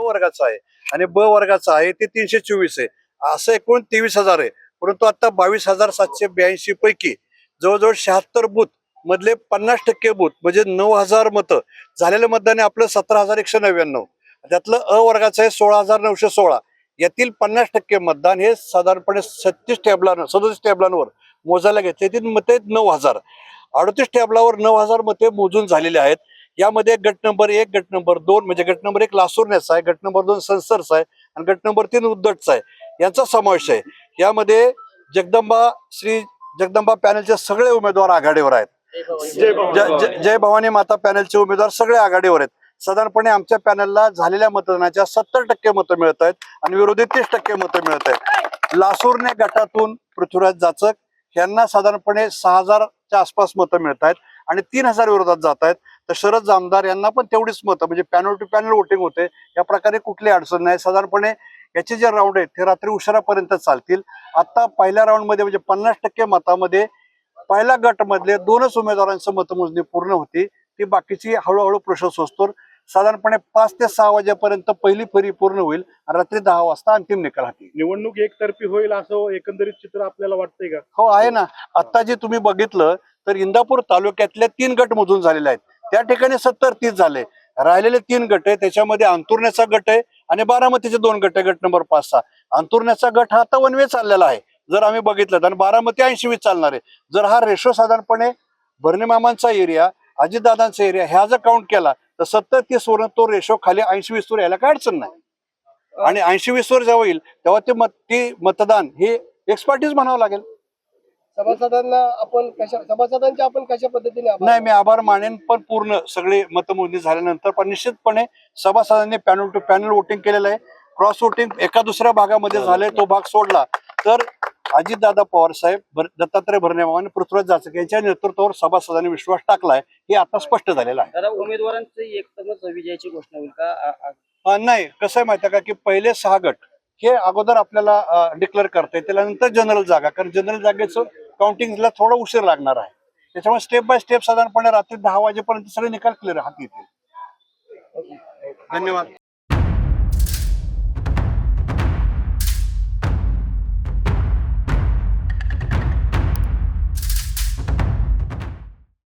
वर्गाचा आहे आणि ब वर्गाचा आहे ते तीनशे चोवीस आहे. असं एकूण तेवीस हजार आहे. परंतु आता बावीस हजार सातशे ब्याऐंशी पैकी जवळजवळ शहात्तर बूथ मधले पन्नास टक्के बूथ म्हणजे नऊ हजार मतं झालेलं मतदान आहे आपलं सतरा हजार एकशे नव्याण्णव. त्यातलं अ वर्गाचं आहे सोळा हजार नऊशे सोळा. यातील पन्नास टक्के मतदान हे साधारणपणे सत्तीस टेबलांवर सदोतीस टॅबलांवर मोजायला घेतले. यातील मते नऊ हजार. अडतीस टॅबलावर नऊ हजार मते मोजून झालेले आहेत. यामध्ये गट नंबर एक गट नंबर दोन म्हणजे गट नंबर एक लासूरण्याचा आहे गट नंबर दोन संसरचा आहे आणि गट नंबर तीन उद्दटचा आहे. यांचा समावेश आहे. यामध्ये जगदंबा श्री जगदंबा पॅनलचे सगळे उमेदवार आघाडीवर आहेत. जय भवानी माता पॅनलचे उमेदवार सगळे आघाडीवर आहेत. साधारणपणे आमच्या पॅनलला झालेल्या मतदानाच्या सत्तर टक्के मतं मिळत आहेत आणि विरोधी तीस टक्के मतं मिळत आहेत. लासूरने गटातून पृथ्वीराज जाचक यांना साधारणपणे सहा हजारच्या आसपास मतं मिळत आहेत. आणि तीन हजार विरोधात जात आहेत. तर शरद जामदार यांना पण तेवढीच मतं म्हणजे पॅनल टू पॅनल वोटिंग होते. या प्रकारे कुठली अडचण नाही. साधारणपणे याचे जे राऊंड आहेत ते रात्री उशिरापर्यंत चालतील. आता पहिल्या राऊंडमध्ये म्हणजे पन्नास टक्के मतामध्ये पहिल्या गट मधले दोनच उमेदवारांचं मतमोजणी पूर्ण होती. ती बाकीची हळूहळू प्रोसेस असतो साधारणपणे पाच ते सहा वाजेपर्यंत पहिली फेरी पूर्ण होईल. रात्री दहा वाजता अंतिम निकाल हाती निवडणूक एकतर्फी होईल असं एकंदरीत चित्र आपल्याला वाटतंय का? हो आहे ना. आता जे तुम्ही बघितलं तर इंदापूर तालुक्यातले तीन गट मोजून झालेले आहेत. त्या ठिकाणी सत्तर तीस झाले. राहिलेले तीन गट आहे त्याच्यामध्ये अंतुरण्याचा गट आहे आणि बारामतीचे दोन गट आहे गट नंबर पाच सहा. अंतुरण्याचा गट हा आता वनवे चाललेला आहे. जर आम्ही बघितलं तर बारामती ऐंशी वीस चालणार आहे. जर हा रेशो साधारणपणे भरणेमामांचा एरिया अजितदादांचा एरिया ह्या जर काउंट केला तर सत्तर तीस वरून तो रेशो खाली ऐंशी वीस वर यायला काय अडचण नाही. आणि ऐंशी वीस वर जेव्हा येईल तेव्हा ते मत ते मतदान हे एक्सपर्टीज म्हणावं लागेल. सभासदांना आपण कशा सभासदांचे आपण कशा पद्धतीने आभार नाही मी आभार मानेन पण पूर्ण सगळे मतमोजणी झाल्यानंतर पण निश्चितपणे सभासदांनी पॅनल टू पॅनल वोटिंग केलेलं आहे. क्रॉस वोटिंग एका दुसऱ्या भागामध्ये झालंय तो भाग सोडला. तर अजितदादा पवार साहेब भर- दत्तात्रय भरणे आणि पृथ्वीराज जाचक यांच्या नेतृत्वावर सभासदांनी विश्वास टाकलाय हे आता स्पष्ट झालेलं आहे. उमेदवारांची एकदमच विजयाची घोषणा होईल का? नाही कसं आहे माहिती आहे का की पहिले सहा गट हे अगोदर आपल्याला डिक्लेअर करता येईल त्यानंतर जनरल जागा कारण जनरल जागेचं काउंटिंगला थोडा उशीर लागणार आहे. त्याच्यामुळे स्टेप बाय स्टेप साधारणपणे रात्री दहा वाजेपर्यंत सगळे निकाल क्लिअर हाती येतील धन्यवाद.